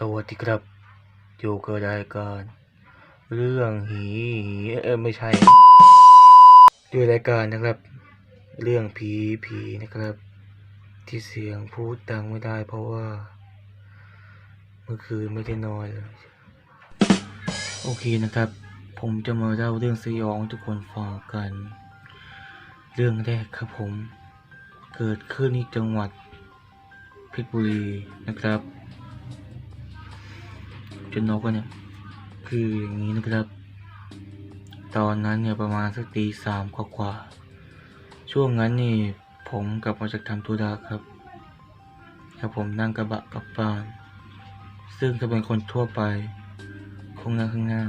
สวัสดีครับอยู่กับรายการ เรื่องหีเออไม่ใช่ด้วยรายการนะครับ เรื่องผีผีนะครับ ที่เสียงพูดดังไม่ได้ เพราะว่า เมื่อคืนไม่ได้นอนเลยโอเคนะครับ ผมจะมาเล่าเรื่องสยองทุกคนฟังกัน เรื่องแรกครับผม เกิดขึ้นที่จังหวัดเพชรบุรีนะครับ จนนกเนี่ยคืออย่างนี้นะครับ ตอนนั้นเนี่ยประมาณสักตีสามกว่าๆช่วงนั้นนี่ผมกลับมาจากทำธุระครับแล้วผมนั่งกระบะกลับบ้าน ซึ่งถ้าเป็นคนทั่วไป คงนั่งข้างหน้า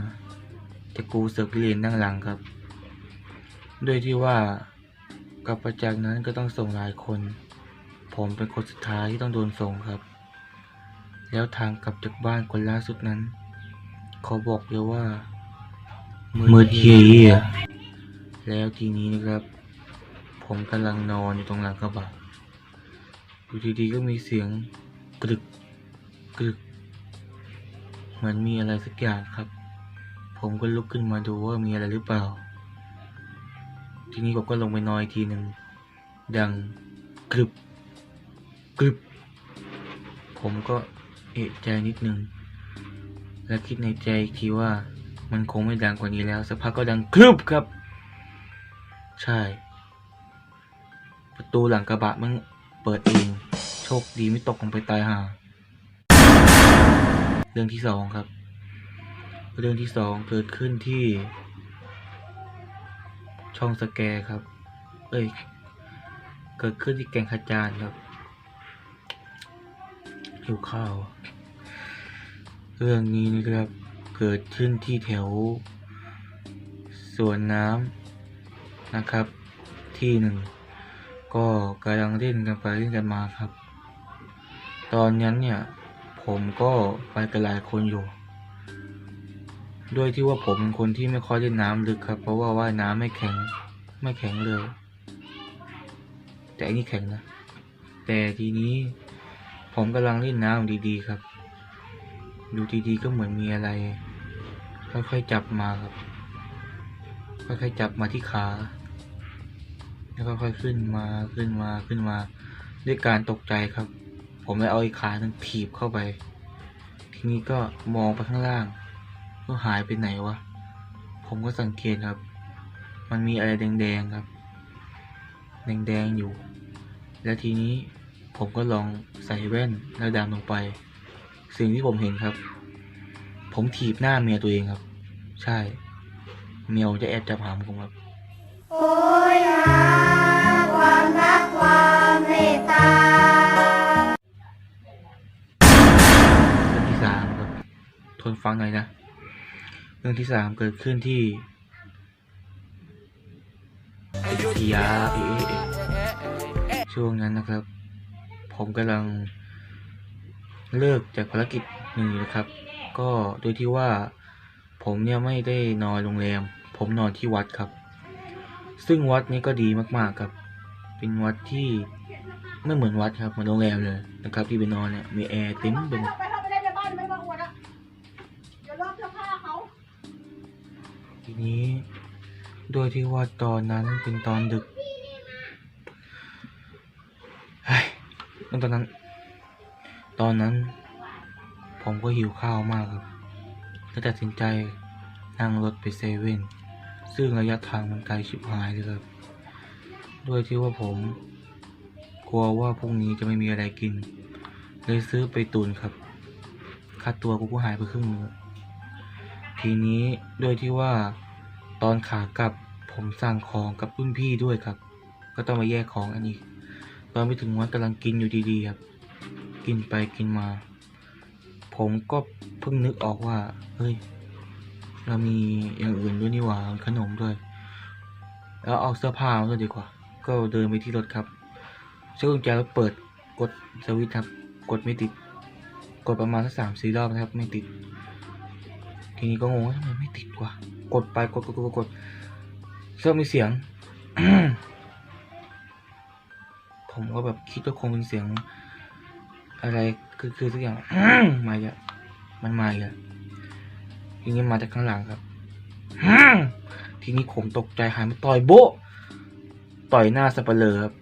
แต่กูเสือกเรียนนั่งหลังครับโดยที่ว่ากลับมาจากนั้นก็ต้องส่งหลายคน ผมเป็นคนสุดท้ายที่ต้องโดนส่งครับ แล้วทางกลับจากบ้านคนล่าสุดนั้น เขาบอกเลยว่ามืดเฮียแล้วทีนี้นะครับ ผมกำลังนอนอยู่ตรงหลังกระบะอยู่ดีๆก็มีเสียงกรึกกรึกเหมือนมีอะไรสักอย่างครับ ผมก็ลุกขึ้นมาดูว่ามีอะไรหรือเปล่า ทีนี้ผมก็ลงไปนอนอีกทีหนึ่งดังกรึบกรึบ ผมก็ เอะใจนิดนึง และคิดในใจอีกทีว่ามันคงไม่ดังกว่านี้แล้ว สักพักก็ดังกรึบครับ ใช่ ประตูหลังกระบะมันเปิดเอง โชคดีไม่ตกลงไปตายห่าเรื่องที่สองครับ เรื่องที่สองเกิดขึ้นที่ ช่องสแกครับ เอ้ย เกิดขึ้นที่แก่งขจานครับ หิวข้าว เรื่องนี้นะครับเกิดขึ้นที่แถวสวนน้ำนะครับ ที่หนึ่งก็กำลังเล่นกันไปเล่นกันมาครับ ตอนนั้นเนี่ยผมก็ไปกับหลายคนอยู่ ด้วยที่ว่าผมเป็นคนที่ไม่ค่อยเล่นน้ำลึกครับ เพราะว่าว่ายน้ำไม่แข็งไม่แข็งเลย แต่อันนี้แข็งนะ แต่ทีนี้ ผมกำลังเล่นน้ำดีๆครับ ดูดีๆก็เหมือนมีอะไร ค่อยๆจับมาครับ ค่อยๆจับมาที่ขา แล้วค่อยๆขึ้นมาขึ้นมาขึ้นมา ด้วยการตกใจครับ ผมเลยเอาอีกขาหนึ่งถีบเข้าไป ทีนี้ก็มองไปข้างล่าง ก็หายไปไหนวะ ผมก็สังเกตครับ มันมีอะไรแดงๆครับ แดงๆอยู่ แล้วทีนี้ ผมก็ลองใส่แว่นแล้วดำลงไป สิ่งที่ผมเห็นครับ ผมถีบหน้าเมียตัวเองครับ ใช่ เมียจะแอบจับหามผมครับ โอ้ยหาความรักความเมตตาเรื่องที่สามครับ ทนฟังหน่อยนะ เรื่องที่สามเกิดขึ้นที่อยุธยาเอช่วงนั้นนะครับ ผมกำลังเลิกจากภารกิจหนึ่งนะครับ ก็โดยที่ว่าผมเนี่ยไม่ได้นอนโรงแรม ผมนอนที่วัดครับ ซึ่งวัดนี้ก็ดีมากๆครับ เป็นวัดที่ไม่เหมือนวัดครับเหมือนโรงแรมเลยนะครับ ที่ไปนอนเนี่ยมีแอร์เต็มไปหมดไปถ้าไปเล่นในบ้านไม่มาอวดอะเดี๋ยวลอกเสื้อผ้าเขาทีนี้ โดยที่ว่าตอนนั้นเป็นตอนดึกเฮ้ย ตอนนั้น ตอนนั้น ผมก็หิวข้าวมากครับก็ตัดสินใจนั่งรถไปเซเว่น ซึ่งระยะทางมันไกลชิบหายเลยครับ ด้วยที่ว่าผม กลัวว่าพรุ่งนี้จะไม่มีอะไรกิน เลยซื้อไปตุนครับ ค่าตัวกูก็หายไปครึ่งนึงทีนี้ด้วยที่ว่าตอนขากลับผมสั่งของกับรุ่นพี่ด้วยครับ ก็ต้องมาแยกของอันนี้ อนไปถึงวัดกำลังกินอยู่ดีๆครับ กินไปกินมา ผมก็เพิ่งนึกออกว่า เฮ้ย เรามีอย่างอื่นด้วยนี่หว่าขนมด้วย แล้วเอาเสื้อผ้ามาด้วยดีกว่า ก็เดินไปที่รถครับใช้กุญแจแล้วเปิดกดสวิตช์ครับ กดไม่ติด กดประมาณสักสามสี่รอบนะครับ ไม่ติด ทีนี้ก็งงว่าทำไมไม่ติดวะกดไปกดกดกดกดเสื้อมีเสียง ผมก็แบบคิดว่าคงเป็นเสียง อะไรคือคือสักอย่างมาอย่ามันมาอีกแล้วทีนี้มาจากข้างหลังครับทีนี้ผมตกใจหันมาต่อยโบต่อยหน้าสับเปลือครับ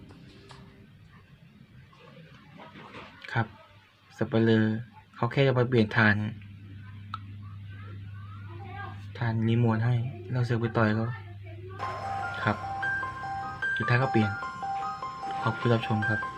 ครับสับเปลือเขาแค่จะมาเปลี่ยนทานทานรีโมทให้เราเสือกไปต่อยเขาครับสุดท้ายก็เปลี่ยน ขอบคุณรับชมครับ